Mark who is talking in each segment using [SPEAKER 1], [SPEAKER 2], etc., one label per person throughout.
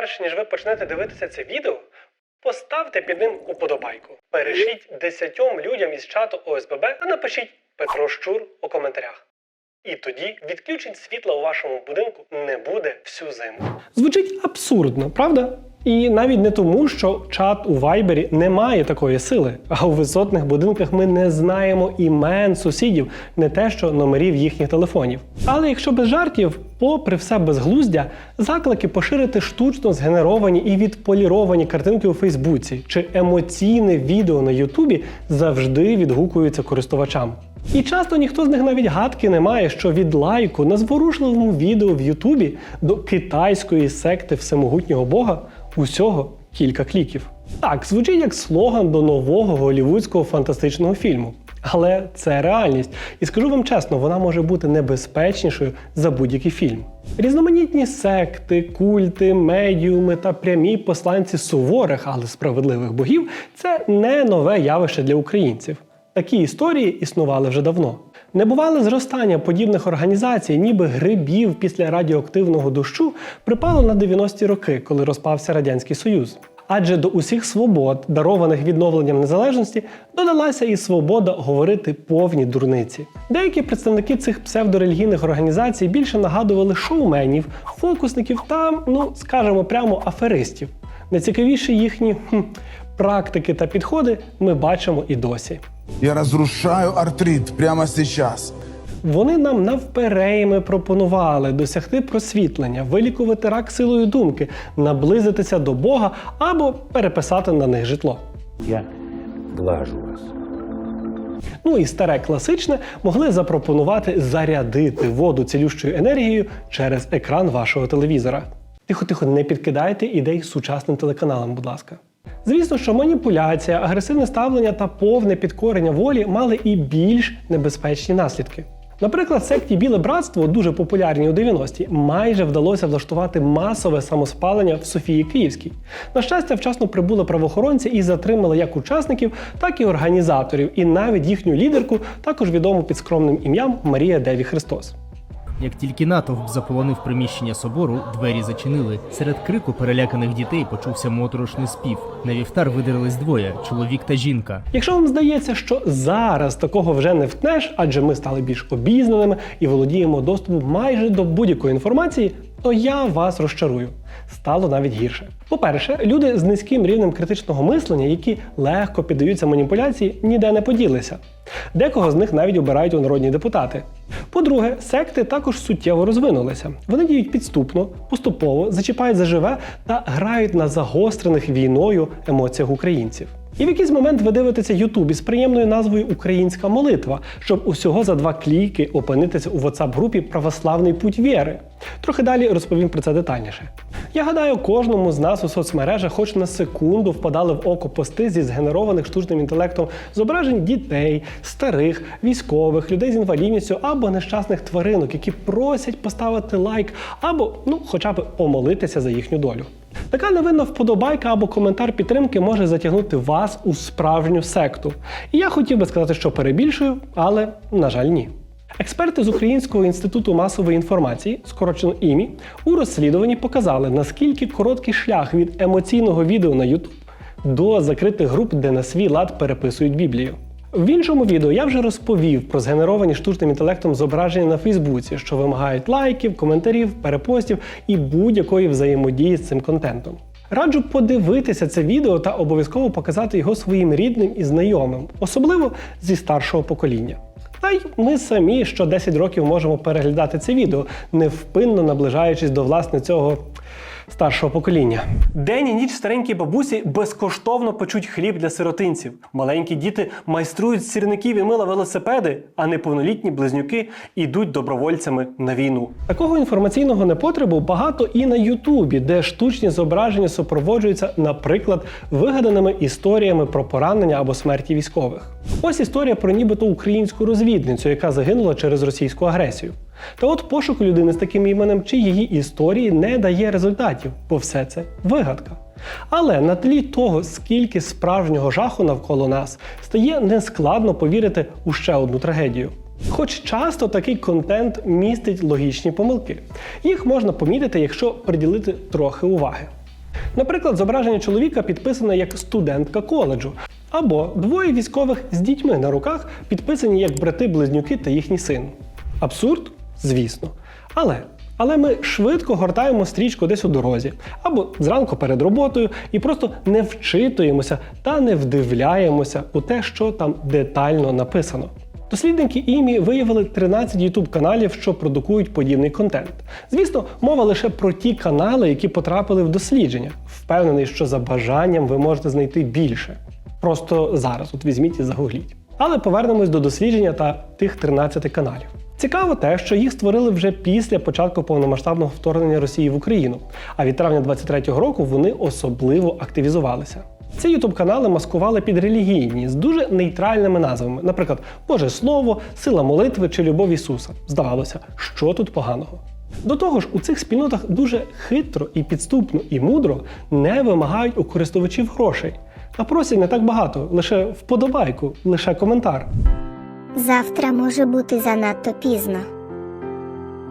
[SPEAKER 1] перш ніж ви почнете дивитися це відео, поставте під ним уподобайку. Перешліть десятьом людям із чату ОСББ та напишіть Петро Щур у коментарях. І тоді відключень світла у вашому будинку не буде всю зиму. Звучить абсурдно, правда? І навіть не тому, що чат у Вайбері не має такої сили, а у висотних будинках ми не знаємо імен сусідів, не те, що номерів їхніх телефонів. Але якщо без жартів, попри все безглуздя, заклики поширити штучно згенеровані і відполіровані картинки у Фейсбуці чи емоційне відео на Ютубі завжди відгукуються користувачам. І часто ніхто з них навіть гадки не має, що від лайку на зворушливому відео в Ютубі до китайської секти всемогутнього Бога усього кілька кліків. Так, звучить як слоган до нового голівудського фантастичного фільму. Але це реальність. І скажу вам чесно, вона може бути небезпечнішою за будь-який фільм. Різноманітні секти, культи, медіуми та прямі посланці суворих, але справедливих богів це не нове явище для українців. Такі історії існували вже давно. Небувале зростання подібних організацій, ніби грибів після радіоактивного дощу, припало на 90-ті роки, коли розпався Радянський Союз. Адже до усіх свобод, дарованих відновленням незалежності, додалася і свобода говорити повні дурниці. Деякі представники цих псевдорелігійних організацій більше нагадували шоуменів, фокусників та, ну скажемо прямо, аферистів. Найцікавіші їхні хм, практики та підходи ми бачимо і досі.
[SPEAKER 2] Я разрушаю артрит прямо сейчас.
[SPEAKER 1] Вони нам навперейми пропонували досягти просвітлення, вилікувати рак силою думки, наблизитися до Бога або переписати на них житло.
[SPEAKER 3] Я глажу вас.
[SPEAKER 1] Ну і старе класичне могли запропонувати зарядити воду цілющою енергією через екран вашого телевізора. Тихо-тихо, не підкидайте ідей сучасним телеканалам, будь ласка. Звісно, що маніпуляція, агресивне ставлення та повне підкорення волі мали і більш небезпечні наслідки. Наприклад, секті Біле братство, дуже популярні у 90-ті, майже вдалося влаштувати масове самоспалення в Софії Київській. На щастя, вчасно прибули правоохоронці і затримали як учасників, так і організаторів, і навіть їхню лідерку, також відому під скромним ім'ям Марія Деві Христос.
[SPEAKER 4] Як тільки натовп заполонив приміщення собору, двері зачинили. Серед крику переляканих дітей почувся моторошний спів. На вівтар видерились двоє чоловік та жінка.
[SPEAKER 1] Якщо вам здається, що зараз такого вже не втнеш, адже ми стали більш обізнаними і володіємо доступом майже до будь-якої інформації, то я вас розчарую. Стало навіть гірше. По-перше, люди з низьким рівнем критичного мислення, які легко піддаються маніпуляції, ніде не поділися. Декого з них навіть обирають у народні депутати. По-друге, секти також суттєво розвинулися. Вони діють підступно, поступово, зачіпають за живе та грають на загострених війною емоціях українців. І в якийсь момент ви дивитеся Ютуб із приємною назвою Українська молитва, щоб усього за два кліки опинитися у WhatsApp-групі Православний путь віри. Трохи далі розповім про це детальніше. Я гадаю, кожному з нас у соцмережах хоч на секунду впадали в око пости зі згенерованих штучним інтелектом зображень дітей, старих, військових, людей з інвалідністю або нещасних тваринок, які просять поставити лайк або, ну, хоча б помолитися за їхню долю. Така невинна вподобайка або коментар підтримки може затягнути вас у справжню секту. І я хотів би сказати, що перебільшую, але, на жаль, ні. Експерти з Українського інституту масової інформації, скорочено ІМІ, у розслідуванні показали, наскільки короткий шлях від емоційного відео на YouTube до закритих груп, де на свій лад переписують Біблію. В іншому відео я вже розповів про згенеровані штучним інтелектом зображення на Фейсбуці, що вимагають лайків, коментарів, перепостів і будь-якої взаємодії з цим контентом. Раджу подивитися це відео та обов'язково показати його своїм рідним і знайомим, особливо зі старшого покоління. Та й ми самі що 10 років можемо переглядати це відео, невпинно наближаючись до власне цього старшого покоління. День і ніч старенькі бабусі безкоштовно печуть хліб для сиротинців. Маленькі діти майструють сірників і мила велосипеди, а неповнолітні близнюки йдуть добровольцями на війну. Такого інформаційного непотребу багато і на Ютубі, де штучні зображення супроводжуються, наприклад, вигаданими історіями про поранення або смерті військових. Ось історія про нібито українську розвідницю, яка загинула через російську агресію. Та от пошук людини з таким іменем чи її історії не дає результатів, бо все це вигадка. Але на тлі того, скільки справжнього жаху навколо нас, стає нескладно повірити у ще одну трагедію. Хоч часто такий контент містить логічні помилки. Їх можна помітити, якщо приділити трохи уваги. Наприклад, зображення чоловіка підписане як студентка коледжу, або двоє військових з дітьми на руках підписані як брати-близнюки та їхній син. Абсурд? Звісно. Але. Але ми швидко гортаємо стрічку десь у дорозі або зранку перед роботою і просто не вчитуємося та не вдивляємося у те, що там детально написано. Дослідники ІМІ виявили 13 youtube каналів, що продукують подібний контент. Звісно, мова лише про ті канали, які потрапили в дослідження. Впевнений, що за бажанням ви можете знайти більше. Просто зараз, от візьміть і загугліть. Але повернемось до дослідження та тих 13 каналів. Цікаво те, що їх створили вже після початку повномасштабного вторгнення Росії в Україну, а від травня 23-го року вони особливо активізувалися. Ці ютуб-канали маскували під релігійні з дуже нейтральними назвами, наприклад, Боже Слово, Сила молитви чи Любов Ісуса. Здавалося, що тут поганого. До того ж, у цих спільнотах дуже хитро і підступно і мудро не вимагають у користувачів грошей, а просять не так багато, лише вподобайку, лише коментар.
[SPEAKER 5] Завтра може бути занадто пізно.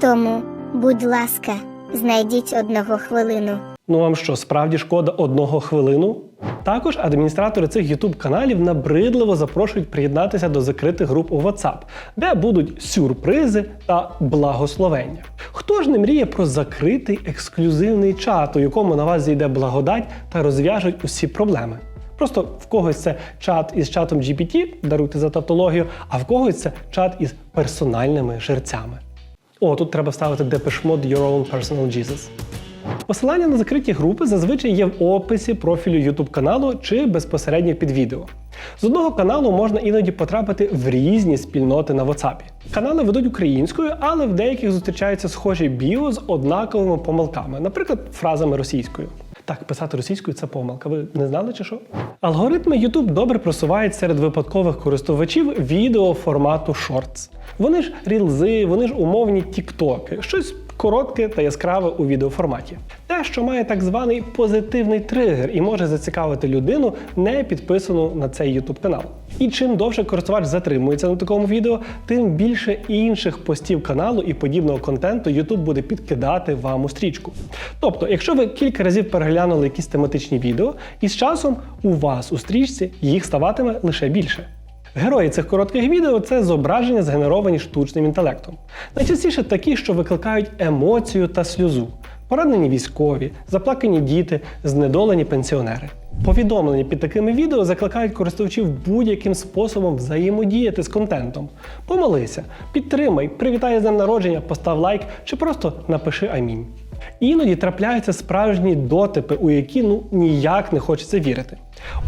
[SPEAKER 5] Тому, будь ласка, знайдіть одного хвилину.
[SPEAKER 1] Ну вам що, справді шкода одного хвилину? Також адміністратори цих youtube каналів набридливо запрошують приєднатися до закритих груп у WhatsApp, де будуть сюрпризи та благословення. Хто ж не мріє про закритий ексклюзивний чат, у якому на вас зійде благодать та розв'яжуть усі проблеми? Просто в когось це чат із чатом GPT, даруйте за тавтологію, а в когось це чат із персональними жерцями. О, тут треба ставити Mode Your Own Personal Jesus. Посилання на закриті групи зазвичай є в описі профілю YouTube каналу чи безпосередньо під відео. З одного каналу можна іноді потрапити в різні спільноти на WhatsApp. Канали ведуть українською, але в деяких зустрічаються схожі біо з однаковими помилками, наприклад, фразами російською. Так, писати російською це помилка. Ви не знали чи що? Алгоритми YouTube добре просувають серед випадкових користувачів відео формату Shorts. Вони ж рілзи, вони ж умовні тіктоки, щось коротке та яскраве у відеоформаті. Те, що має так званий позитивний тригер і може зацікавити людину, не підписану на цей YouTube канал. І чим довше користувач затримується на такому відео, тим більше інших постів каналу і подібного контенту YouTube буде підкидати вам у стрічку. Тобто, якщо ви кілька разів переглянули якісь тематичні відео, і з часом у вас у стрічці їх ставатиме лише більше. Герої цих коротких відео це зображення, згенеровані штучним інтелектом. Найчастіше такі, що викликають емоцію та сльозу. Поранені військові, заплакані діти, знедолені пенсіонери. Повідомлення під такими відео закликають користувачів будь-яким способом взаємодіяти з контентом. Помолися, підтримай, привітай з днем народження, постав лайк чи просто напиши амінь. Іноді трапляються справжні дотипи, у які ну ніяк не хочеться вірити.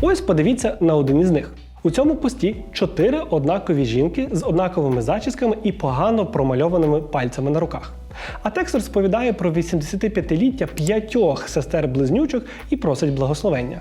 [SPEAKER 1] Ось подивіться на один із них. У цьому пості чотири однакові жінки з однаковими зачісками і погано промальованими пальцями на руках. А текст розповідає про 85-ліття п'ятьох сестер-близнючок і просить благословення.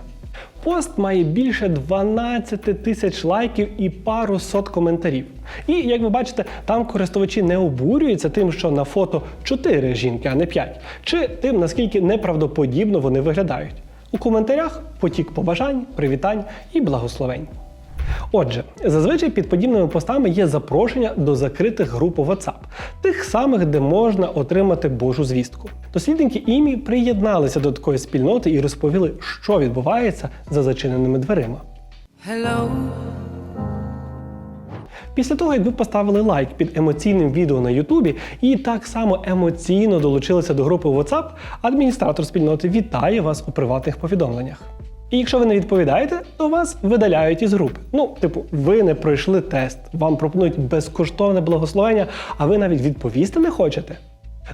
[SPEAKER 1] Пост має більше 12 тисяч лайків і пару сот коментарів. І як ви бачите, там користувачі не обурюються тим, що на фото 4 жінки, а не 5, чи тим, наскільки неправдоподібно вони виглядають. У коментарях потік побажань, привітань і благословень. Отже, зазвичай під подібними постами є запрошення до закритих груп у WhatsApp, тих самих, де можна отримати Божу звістку. Дослідники імі приєдналися до такої спільноти і розповіли, що відбувається за зачиненими дверима.
[SPEAKER 6] Hello.
[SPEAKER 1] Після того, як ви поставили лайк під емоційним відео на Ютубі і так само емоційно долучилися до групи WhatsApp, адміністратор спільноти вітає вас у приватних повідомленнях. І якщо ви не відповідаєте, то вас видаляють із групи. Ну, типу, ви не пройшли тест, вам пропонують безкоштовне благословення, а ви навіть відповісти не хочете.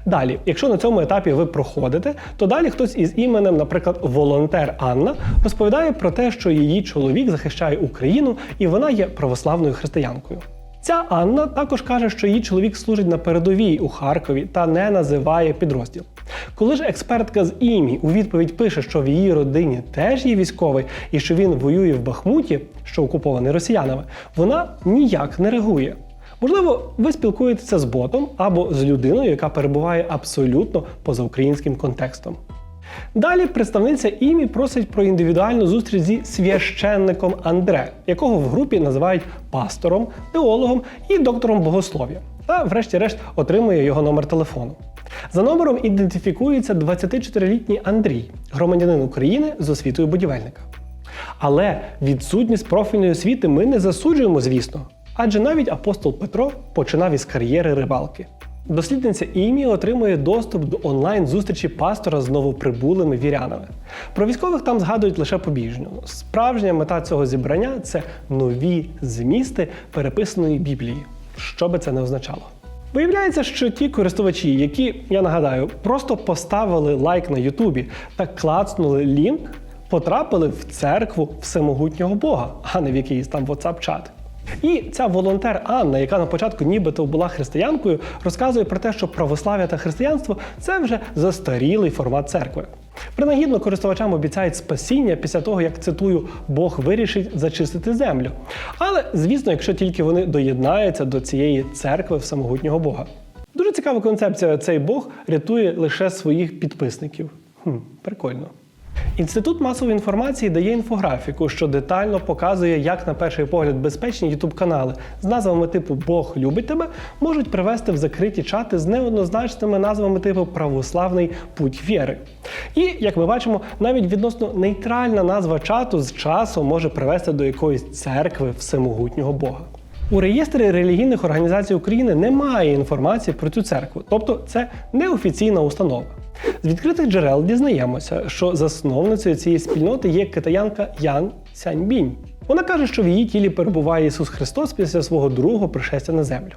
[SPEAKER 1] Далі, якщо на цьому етапі ви проходите, то далі хтось із іменем, наприклад, волонтер Анна, розповідає про те, що її чоловік захищає Україну і вона є православною християнкою. Ця Анна також каже, що її чоловік служить на передовій у Харкові та не називає підрозділ. Коли ж експертка з імі у відповідь пише, що в її родині теж є військовий і що він воює в Бахмуті, що окупований росіянами, вона ніяк не реагує. Можливо, ви спілкуєтеся з ботом або з людиною, яка перебуває абсолютно поза українським контекстом. Далі представниця імі просить про індивідуальну зустріч зі священником Андре, якого в групі називають пастором, теологом і доктором богослов'я. Та, врешті-решт, отримує його номер телефону. За номером ідентифікується 24-літній Андрій, громадянин України з освітою будівельника. Але відсутність профільної освіти ми не засуджуємо, звісно, адже навіть апостол Петро починав із кар'єри рибалки. Дослідниця ім'я отримує доступ до онлайн-зустрічі пастора з новоприбулими вірянами. Про військових там згадують лише побіжньо. Справжня мета цього зібрання це нові змісти переписаної Біблії, що би це не означало. Виявляється, що ті користувачі, які, я нагадаю, просто поставили лайк на Ютубі та клацнули лінк, потрапили в церкву всемогутнього Бога, а не в якийсь там WhatsApp-чат. І ця волонтер Анна, яка на початку нібито була християнкою, розказує про те, що православ'я та християнство це вже застарілий формат церкви. Принагідно користувачам обіцяють спасіння після того, як цитую, Бог вирішить зачистити землю. Але, звісно, якщо тільки вони доєднаються до цієї церкви всемогутнього Бога. Дуже цікава концепція. Цей Бог рятує лише своїх підписників. Хм, прикольно. Інститут масової інформації дає інфографіку, що детально показує, як на перший погляд безпечні ютуб канали з назвами типу Бог любить тебе можуть привести в закриті чати з неоднозначними назвами типу Православний путь віри. І як ми бачимо, навіть відносно нейтральна назва чату з часом може привести до якоїсь церкви всемогутнього Бога. У реєстрі релігійних організацій України немає інформації про цю церкву, тобто це неофіційна установа. З відкритих джерел дізнаємося, що засновницею цієї спільноти є китаянка Ян Сяньбінь. Вона каже, що в її тілі перебуває Ісус Христос після свого другого пришестя на землю.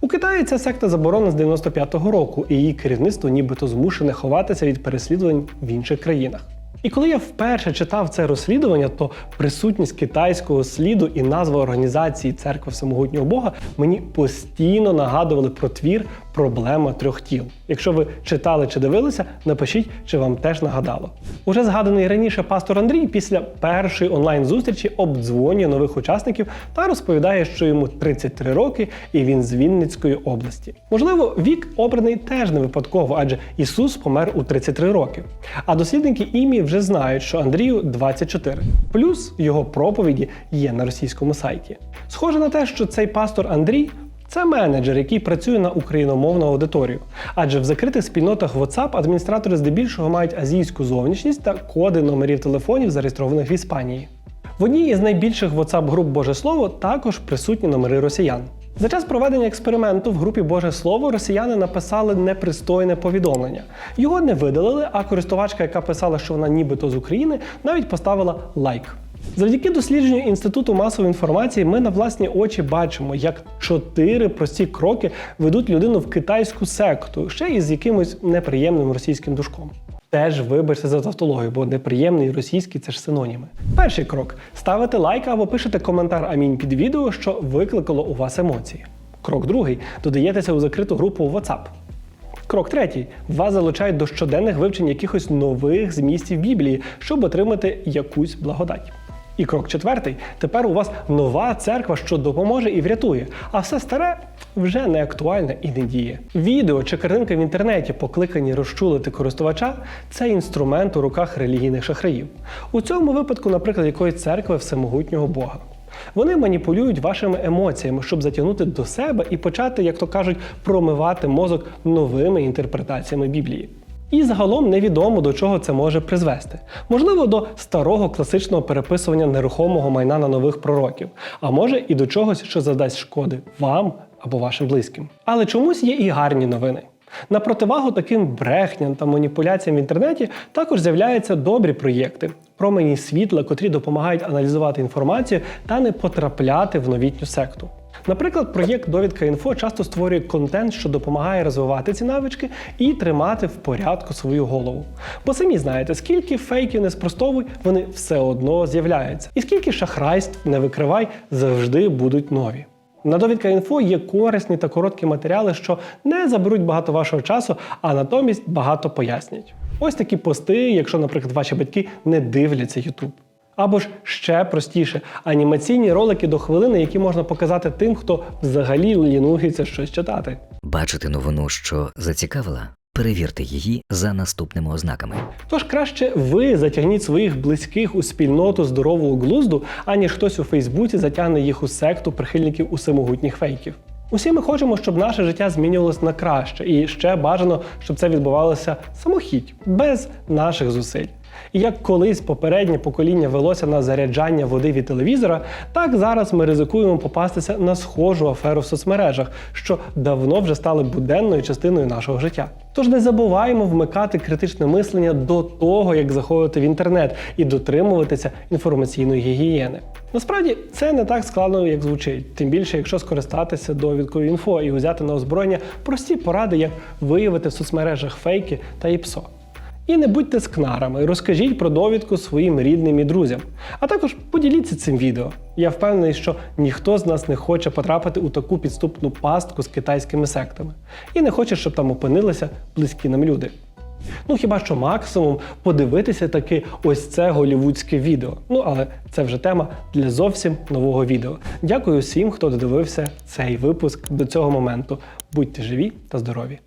[SPEAKER 1] У Китаї ця секта заборонена з 95-го року, і її керівництво нібито змушене ховатися від переслідувань в інших країнах. І коли я вперше читав це розслідування, то присутність китайського сліду і назва організації Церква Всемогутнього Бога мені постійно нагадували про твір Проблема трьох тіл. Якщо ви читали чи дивилися, напишіть, чи вам теж нагадало. Уже згаданий раніше пастор Андрій після першої онлайн-зустрічі обдзвонює нових учасників та розповідає, що йому 33 роки і він з Вінницької області. Можливо, вік обраний теж не випадково, адже Ісус помер у 33 роки. А дослідники ім'ї вже знають, що Андрію 24. Плюс його проповіді є на російському сайті. Схоже на те, що цей пастор Андрій. Це менеджер, який працює на україномовну аудиторію. Адже в закритих спільнотах WhatsApp адміністратори здебільшого мають азійську зовнішність та коди номерів телефонів, зареєстрованих в Іспанії. В одній із найбільших WhatsApp груп Боже Слово також присутні номери росіян. За час проведення експерименту в групі Боже Слово росіяни написали непристойне повідомлення. Його не видалили, а користувачка, яка писала, що вона нібито з України, навіть поставила лайк. Завдяки дослідженню Інституту масової інформації ми на власні очі бачимо, як чотири прості кроки ведуть людину в китайську секту, ще й з якимось неприємним російським душком. Теж вибачте за тавтологію, бо неприємний російський це ж синоніми. Перший крок: ставите лайк або пишете коментар амінь під відео, що викликало у вас емоції. Крок другий додаєтеся у закриту групу у WhatsApp. Крок третій. Вас залучають до щоденних вивчень якихось нових змістів Біблії, щоб отримати якусь благодать. І крок четвертий. Тепер у вас нова церква, що допоможе і врятує, а все старе вже не актуальне і не діє. Відео чи картинки в інтернеті, покликані розчулити користувача, це інструмент у руках релігійних шахраїв. У цьому випадку, наприклад, якоїсь церкви всемогутнього Бога. Вони маніпулюють вашими емоціями, щоб затягнути до себе і почати, як то кажуть, промивати мозок новими інтерпретаціями Біблії. І загалом невідомо до чого це може призвести. Можливо, до старого класичного переписування нерухомого майна на нових пророків, а може і до чогось, що задасть шкоди вам або вашим близьким. Але чомусь є і гарні новини. На противагу таким брехням та маніпуляціям в інтернеті також з'являються добрі проєкти, промені світла, котрі допомагають аналізувати інформацію та не потрапляти в новітню секту. Наприклад, проєкт Довідка інфо часто створює контент, що допомагає розвивати ці навички і тримати в порядку свою голову. Бо самі знаєте, скільки фейків не спростовуй, вони все одно з'являються. І скільки шахрайств не викривай, завжди будуть нові. На довідка інфо є корисні та короткі матеріали, що не заберуть багато вашого часу, а натомість багато пояснять. Ось такі пости, якщо, наприклад, ваші батьки не дивляться YouTube. Або ж ще простіше анімаційні ролики до хвилини, які можна показати тим, хто взагалі лінується щось читати.
[SPEAKER 6] Бачити новину, що зацікавила? Перевірте її за наступними ознаками.
[SPEAKER 1] Тож краще ви затягніть своїх близьких у спільноту здорового глузду, аніж хтось у Фейсбуці затягне їх у секту прихильників усемогутніх фейків. Усі ми хочемо, щоб наше життя змінювалося на краще, і ще бажано, щоб це відбувалося самохідь, без наших зусиль. Як колись попереднє покоління велося на заряджання води від телевізора, так зараз ми ризикуємо попастися на схожу аферу в соцмережах, що давно вже стали буденною частиною нашого життя. Тож не забуваємо вмикати критичне мислення до того, як заходити в інтернет і дотримуватися інформаційної гігієни. Насправді це не так складно, як звучить, тим більше, якщо скористатися довідкою інфо і взяти на озброєння прості поради, як виявити в соцмережах фейки та ІПСО. І не будьте скнарами, розкажіть про довідку своїм рідним і друзям. А також поділіться цим відео. Я впевнений, що ніхто з нас не хоче потрапити у таку підступну пастку з китайськими сектами. І не хоче, щоб там опинилися близькі нам люди. Ну хіба що максимум подивитися таки ось це голівудське відео. Ну але це вже тема для зовсім нового відео. Дякую всім, хто додивився цей випуск до цього моменту. Будьте живі та здорові!